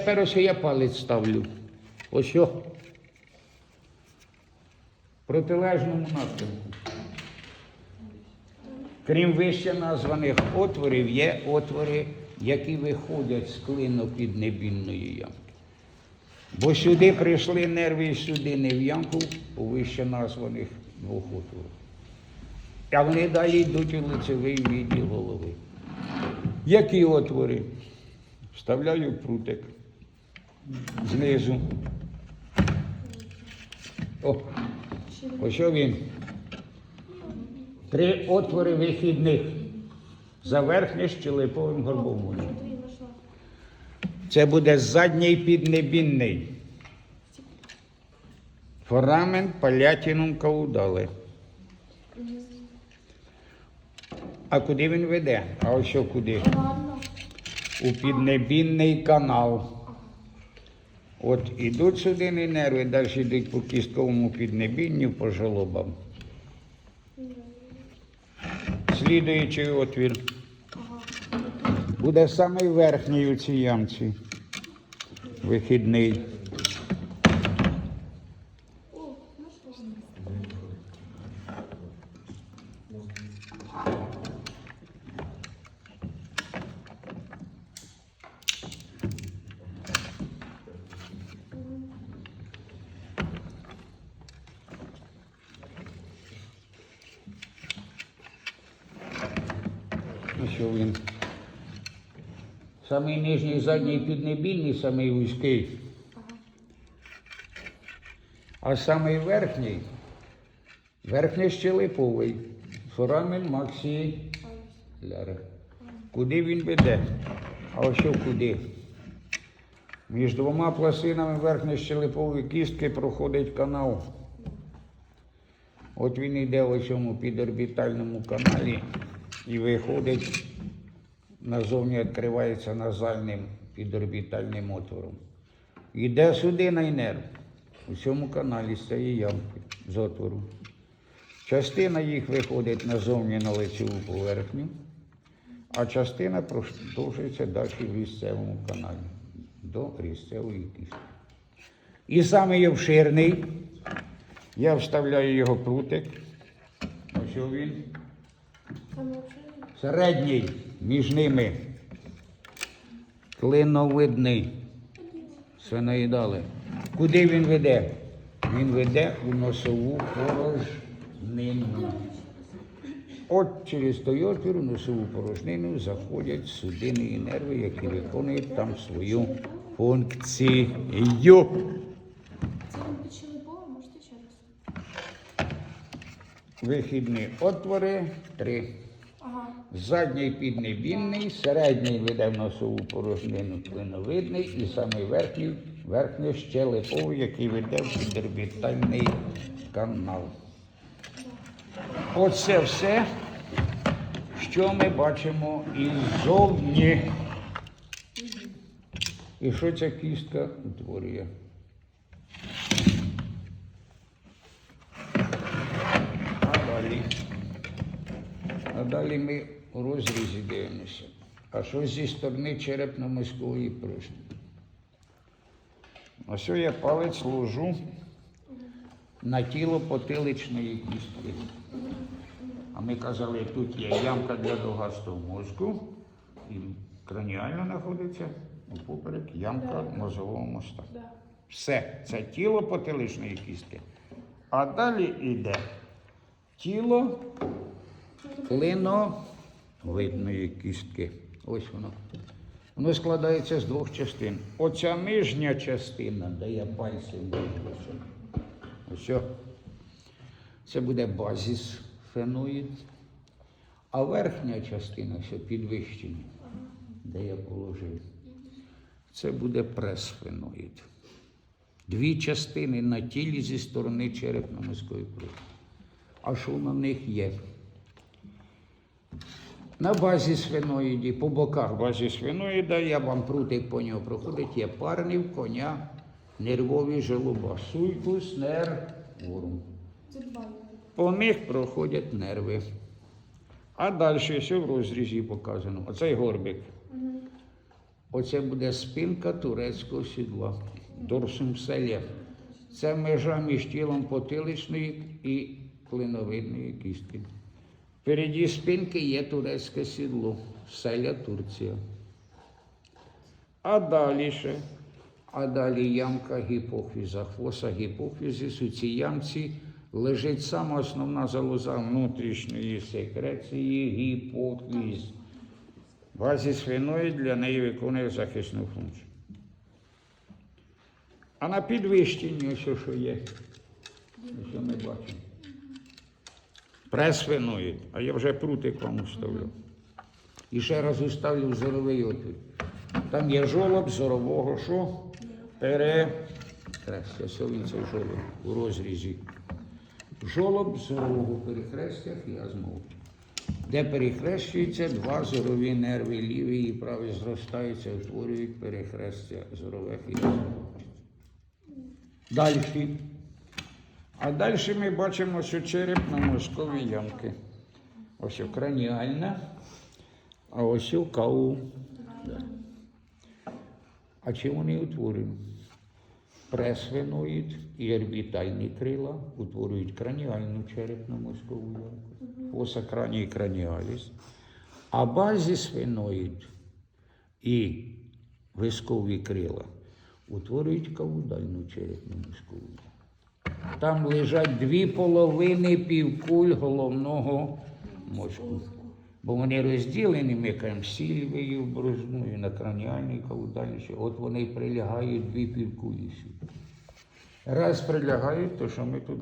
Тепер ось я палець ставлю. Ось. В протилежному напрямку. Крім вище названих отворів, є отвори, які виходять з клину клинопіднебінної ямки. Бо сюди прийшли нерви і сюди не в ямку у вище названих двох отворів. А вони далі йдуть у лицевий відділ голови. Які отвори? Вставляю прутик знизу. О, ось що він. Три отвори вихідних за верхнє щелеповим горбом. Це буде задній піднебінний. Форамен палятінум каудале. А куди він веде? А ось що куди? У піднебінний канал. От ідуть судинні нерви, далі йдуть по кістковому піднебінню, по жолобам. Слідуючий отвір. Буде самий верхній у цій ямці. Вихідний. Він? Самий нижній задній піднебільний, самий вузький. А самий верхній, верхньощелиповий, форамен Максі Ляре. Куди він веде? А ось що куди? Між двома пластинами верхньощелипової кістки проходить канал. От він йде у цьому підорбітальному каналі і виходить, назовні відкривається назальним підорбітальним отвором. Йде судинний нерв у цьому каналі цієї ямки з отвору. Частина їх виходить назовні на лицеву поверхню, а частина продовжується далі в різцевому каналі до різцевої кістки. І саме обширний, я вставляю його прутик. Ось він. Середній між ними. Клиновидний. Свиноїдали. Куди він веде? Він веде у носову порожнину. От через той отвір у носову порожнину заходять судини і нерви, які виконують там свою функцію. Це він почали було, можете ще раз. Вихідні отвори три. Ага. Задній піднебінний, середній веде в носову порожнину клиновидний і самий верхній верхньощелеповий, який веде в підорбітальний канал. Оце все, що ми бачимо іззовні. І що ця кістка утворює? А далі. А далі ми у розрізі дивимося. А що зі сторони черепно-мозкової порожні? Ось я палець ложу на тіло потиличної кістки. А ми казали, тут є ямка для догастого мозку, і краніально знаходиться поперек ямка мозового моста. Все, це тіло потиличної кістки. А далі йде тіло клиновидної кістки. Ось воно. Воно складається з двох частин. Оця нижня частина, де я пальцем виключу. Ось. Це буде базіс феноїд. А верхня частина, що підвищення, де я положив, це буде пресфеноїд. Дві частини на тілі зі сторони черепно-мозкової крові. А що на них є? На базі свиноїді, по боках базі свиноїда, я вам прутик по нього проходить, є парнів, коня, нервові желоба, суйкус, нерв, ворум. По них проходять нерви. А далі все в розрізі показано. Оцей горбик. Оце буде спинка турецького сідла. Дорсум селє. Це межа між тілом потиличної і клиновидної кістки. Впереді спинки є турецьке сідло, селя Турція. А далі ще, а далі ямка гіпофіза, хвоса гіпофізис. У цій ямці лежить сама основна залоза внутрішньої секреції гіпофіз. Базі свиної для неї виконує захисну функцію. А на підвищенні ось що є. Ось ми бачимо. Пресвиноїд, а я вже прутик вам уставлю. І ще раз уставлю взоровий отвір. Там є жолоб зорового що? Він цей жолоб у розрізі. Жолоб зорового перехрестя хіазмов. Де перехрещуються два зорові нерви, лівий і правий зростаються, утворюють перехрестя зорових хіазмов. Далі. А далі ми бачимо, що черепно-мозкові ямки. Ось краніальна, а ось о кау. А чим вони утворюють? Пресвиноїд і орбітальні крила утворюють краніальну черепно-мозкову ямку. Оса краній краніаліс. А базісвиноїд і вискові крила утворюють каудальну черепно-мозкову ямку. Там лежать дві половини півкуль головного мозку. Бо вони розділені, сільвою, брузною, на краніальній каудальніші. От вони прилягають дві півкулі. Раз прилягають, то що ми тут